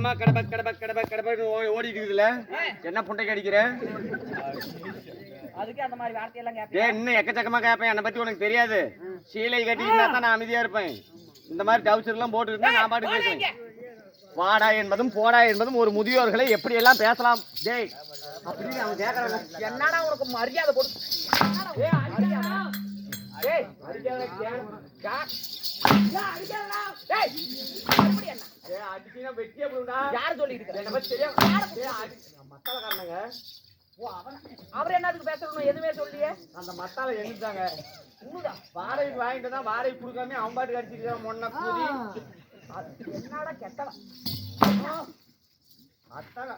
வேகமா கடப கடப கடப கடபன்னு ஓடிட்டு இருக்குதுல என்ன புண்டைக்கு அடிக்கிற? அதுக்கு அந்த மாதிரி வார்த்தையெல்லாம் கேட்பேன் இன்னும் எக்கச்சக்கமா கேட்பேன் என்னை பத்தி உனக்கு தெரியாது. சீலை கட்டியிருந்தா தான் நான் அமைதியா இருப்பேன். இந்த மாதிரி டவுசர் எல்லாம் போட்டு இருந்தா நான் பாட்டு பேசுவேன். வாடா என்பதும் போடா என்பதும் ஒரு முதியோர்களை எப்படி எல்லாம் பேசலாம்? டேய் அப்படின்னு அவன் கேட்கறாங்க என்னடா உனக்கு மரியாதை போட்டு அடிக்காதடா. அடிக்காதடா. டேய், அடிச்சீன்னா வெட்டியே போடுடா. யார் சொல்லியிருக்கிறா? என்னை பத்தி தெரியும். மத்தாளக்காரனுங்க. ஓ, அவனா? அவர் என்னதுக்கு பேசணும் எதுவுமே சொல்லியே அந்த எண்ணிட்டாங்க உண்ணுதா வாடகைக்கு வாங்கிட்டு தான் வாடகை கொடுக்காம அவன் பாட்டுக்கு அடிச்சிருக்கான் முன்ன கூதி. என்னடா கெட்டவன். அத்தாங்க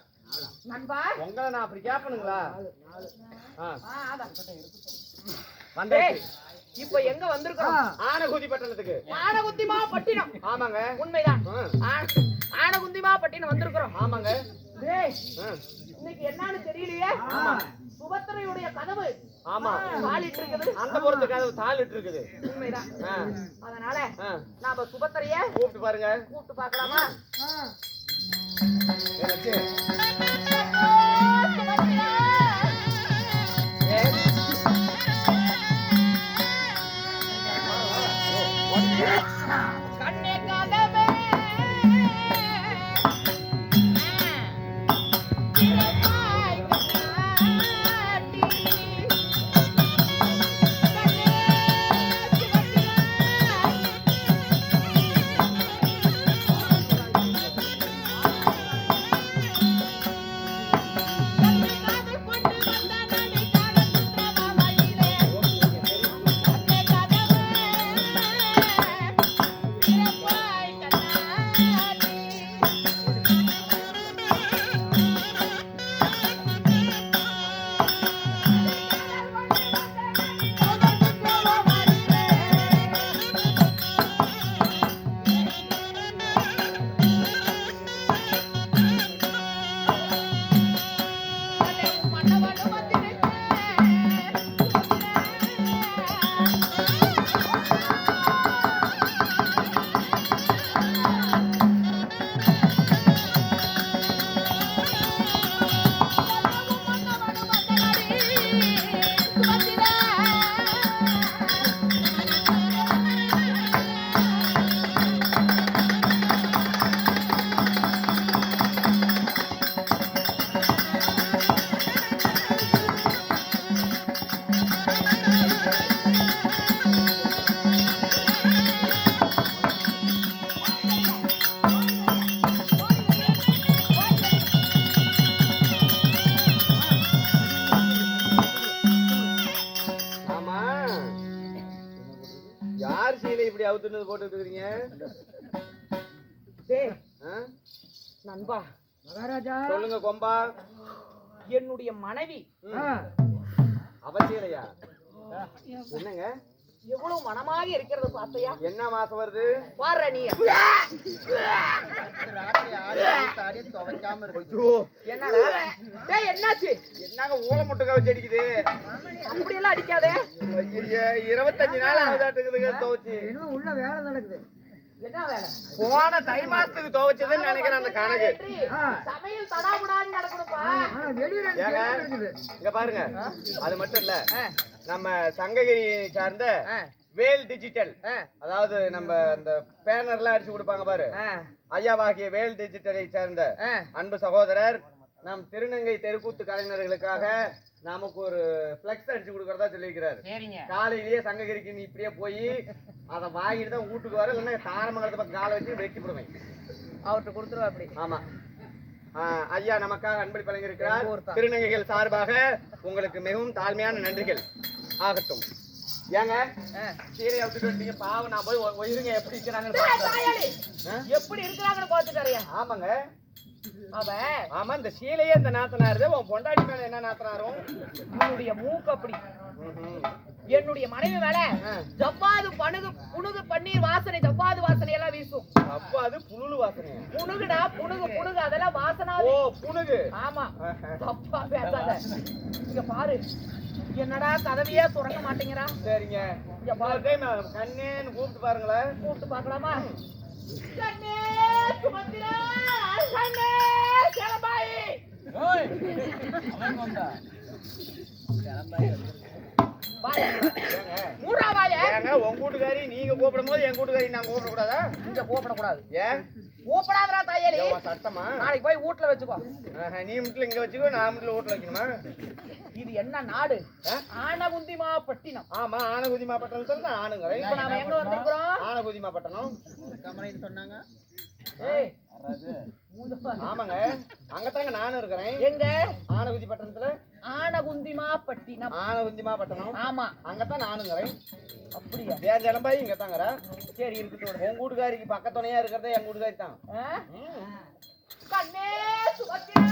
நண்பா. உங்களை நான் அப்படி கேட்பனுங்களா ஆ, ஏய், இப்ப எங்க வந்திருக்கோம் ஆனகுதி பட்டணத்துக்கு. ஆனகுந்திமா பட்டினம். ஆமாங்க. உண்மைதான். ஆனகுந்திமா பட்டினம் வந்திருக்கிறோம். ஆமாங்க. இன்னைக்கு என்னன்னு தெரியலையே? சுபத்திரையுடைய கதவு. ஆமா. வாலிட்டு இருக்குது அந்த புறத்துக்கு அது தாளிட்டு இருக்குது உண்மைதான். அதனால நாம சுபத்திரைய கூப்பிட்டு பாருங்க. கூப்பிட்டு பார்க்கலாமா? எனக்கு கண்ணே அவுத்துனது போட்டு இருக்கிறீங்க? நண்பா சொல்லுங்க கொம்பா. என்னுடைய மனைவி. அவ சீலையா என்னங்க? எவ்வளவு மனமாக இருக்கிறது பார்த்தையா? என்ன மாசம் வருது? பாரு நீ. ஐயோ, என்னடா? டேய் என்னாச்சு? என்னங்க ஊழ முட்டை கவச்சு அடிக்குது? அப்படியெல்லாம் அடிக்காதே. ஐயையே, இருபத்தஞ்சு நாள் ஆகுதாட்டுக்குதுங்க துவைச்சு. என்ன வேலை போன தை மாசத்துக்கு துவைச்சதுன்னு நினைக்கிறேன் அந்த கணக்கு. சமையல் தடாபுடான்னு நடக்கணும்ப்பா. ஏங்க இங்க பாருங்க. அது மட்டும் இல்ல. ஆ, நம்ம சங்ககிரி சார்ந்த ஆ, வேல் டிஜிட்டல் ஆ, அதாவது நம்ம இந்த பேனர்லாம் அடிச்சு கொடுப்பாங்க பாரு. ஆ, ஐயாவாகிய வேல் டிஜிட்டலை சேர்ந்த ஆ. அன்பு சகோதரர் நம் திருநங்கை தெருக்கூத்து கலைஞர்களுக்காக நமக்கு ஒரு பிளெக்ஸ் அடிச்சு கொடுக்கறதா சொல்லியிருக்கிறாரு. காலையிலேயே சங்ககிரிக்கு நீ இப்படியே போய் அதை வாங்கிட்டு தான் வீட்டுக்கு வர இல்லைன்னா தாரமங்கலத்தை பக்கம் காலை வச்சு வெட்டி போடுவேன். அவர்கிட்ட கொடுத்துருவா அப்படி. ஆமா. ஐயா நமக்காக அன்பளி தான். திருநங்கைகள் சார்பாக உங்களுக்கு மிகவும் தாழ்மையான நன்றிகள். ஆகட்டும். ஏங்க. சீரையை விட்டுட்டு வந்துட்டீங்க. பாவம் நான் போய் ஒயிருங்க எப்படி இருக்கிறாங்கன்னு? எப்படி இருக்கிறாங்கன்னு பாத்துட்டாரியா ஆமாங்க. அவன் ஆமா இந்த சீலையே இந்த நாத்தனாருது. உன் பொண்டாட்டி மேல என்ன நாத்தனாரும் உன்னுடைய மூக்கு அப்படி. என்னுடைய மனைவி மேல. ஜவ்வாது பணுகு புணுகு பன்னீர் வாசனை ஜவ்வாது வாசனை எல்லாம் வீசும். அப்ப அது புழுலு வாசனை புணுகுடா புணுகு புணுகு அதெல்லாம் வாசனா ஓ புனுகு ஆமா. தப்பா பேசாத இங்க பாரு. என்னடா கதவையே திறக்க மாட்டேங்கிறா சரிங்க. இங்க பாரு. கண்ணேன்னு கூப்பிட்டு பாருங்களேன். கூப்பிட்டு பார்க்கலாமா? செலபாய் செலபாய் ஏங்க உங்க வீட்டுக்காரி நீங்க கூப்பிடும் போது என் வீட்டுக்காரி நான் கூப்பிடக்கூடாதா? இங்க கூப்பிடக்கூடாது. ஏன்? கூப்பிடாதடா தாயலி. ஏவா சட்டமா நாளைக்கு போய் வீட்டுல வச்சுக்கோ. நீ மட்டும் இங்க வச்சுக்கோ நான் மட்டும் வீட்டுல வைக்கணுமா? இது என்ன நாடு? ஆனகுந்திமா பட்டினம் ஆமா ஆனகுதிமா பட்டணம் சொல்லி ஆணுங்க இப்ப நாம எங்க வந்திருக்கிறோம்? ஆனகுதிமா பட்டணம் ஏய். ஆமாங்க அங்கதாங்க நானும் இருக்கிறேன். எங்க? ஆனகுதி பட்டணத்துல ஆனகுந்திமா பட்டினம் ஆனகுந்திமா பட்டணம் ஆமா அங்கதான் நானுங்கிறேன் அப்படியா வேன் ஜலம்பாய் இங்க தாங்கற சரி இருக்கட்டும் உங்க வீட்டுக்காரிக்கு பக்கத்துணையா இருக்கிறதே எங்க வீட்டுக்காரி தான்? கண்ணே சுபத்திரா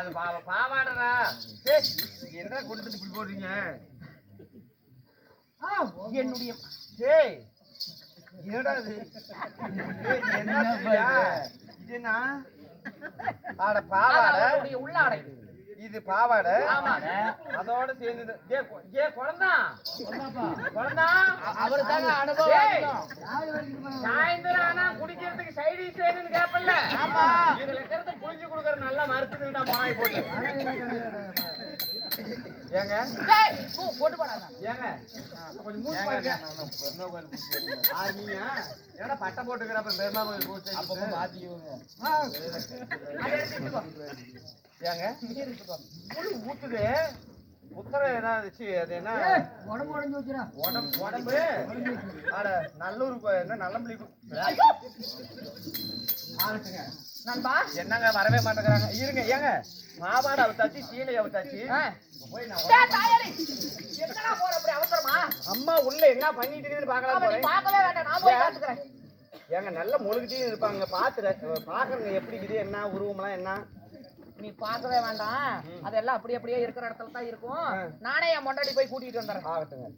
அது பாவ பாவாடரா என்ன கொண்டு வந்து இப்படி போடுறீங்க? என்னுடைய ஏய் என்னடா இது? என்ன செய்யா? இது? என்ன? ஆட பாவாடை. அவருடைய உள்ளாடை. இது பாவாடை. ஆமாங்க. அதோட சேர்ந்து ஏ குழந்தா. குழந்தா. அவரு தாங்க அனுபவம் சாயந்தரம் ஆனா குடிக்கிறதுக்கு சைடிஸ் வேணும்னு கேப்பல்ல. இதுல இருக்கிறது புளிஞ்சு கொடுக்கற நல்லா போட்டு ஏங்க? டேய், போ, போட்டு போடாத. ஏங்க கொஞ்சம் மூச்சு பாருங்க பட்டை போட்டுக்கிற அப்ப பெருமா கோயில் அப்ப மாத்திக்குவோங்க. அதை எடுத்துட்டு போ. ஏங்க? முழு ஊத்துது. உத்தர ஏதாவது சி, அது என்ன? உடம்பு உடம்பு ஆட நல்லூர் என்ன நல்லம்பள்ளி கு- ஆளுங்க. நண்பா? என்னங்க வரவே மாட்டேங்கிறாங்க. இருங்க ஏங்க. மாவாடை அவுத்தாச்சு சீலை அவுத்தாச்சு. போய் நான் போற? அப்படி அவசரமா? அம்மா உள்ள என்ன பண்ணிட்டு இருக்குன்னு பார்க்கவே வேண்டாம் நான் போய் பார்த்துக்கிறேன். ஏங்க நல்ல முழுகிட்டே இருப்பாங்க. பாத்துற பாக்குறங்க எப்படி இருக்குது என்ன உருவம்லாம் என்ன? நீ பார்க்கவே வேண்டாம். அதெல்லாம் அப்படி அப்படியே இருக்கிற இடத்துல தான் இருக்கும் நானே என் மொண்டாடி போய் கூட்டிட்டு வந்துடுறேன். ஆகட்டுங்க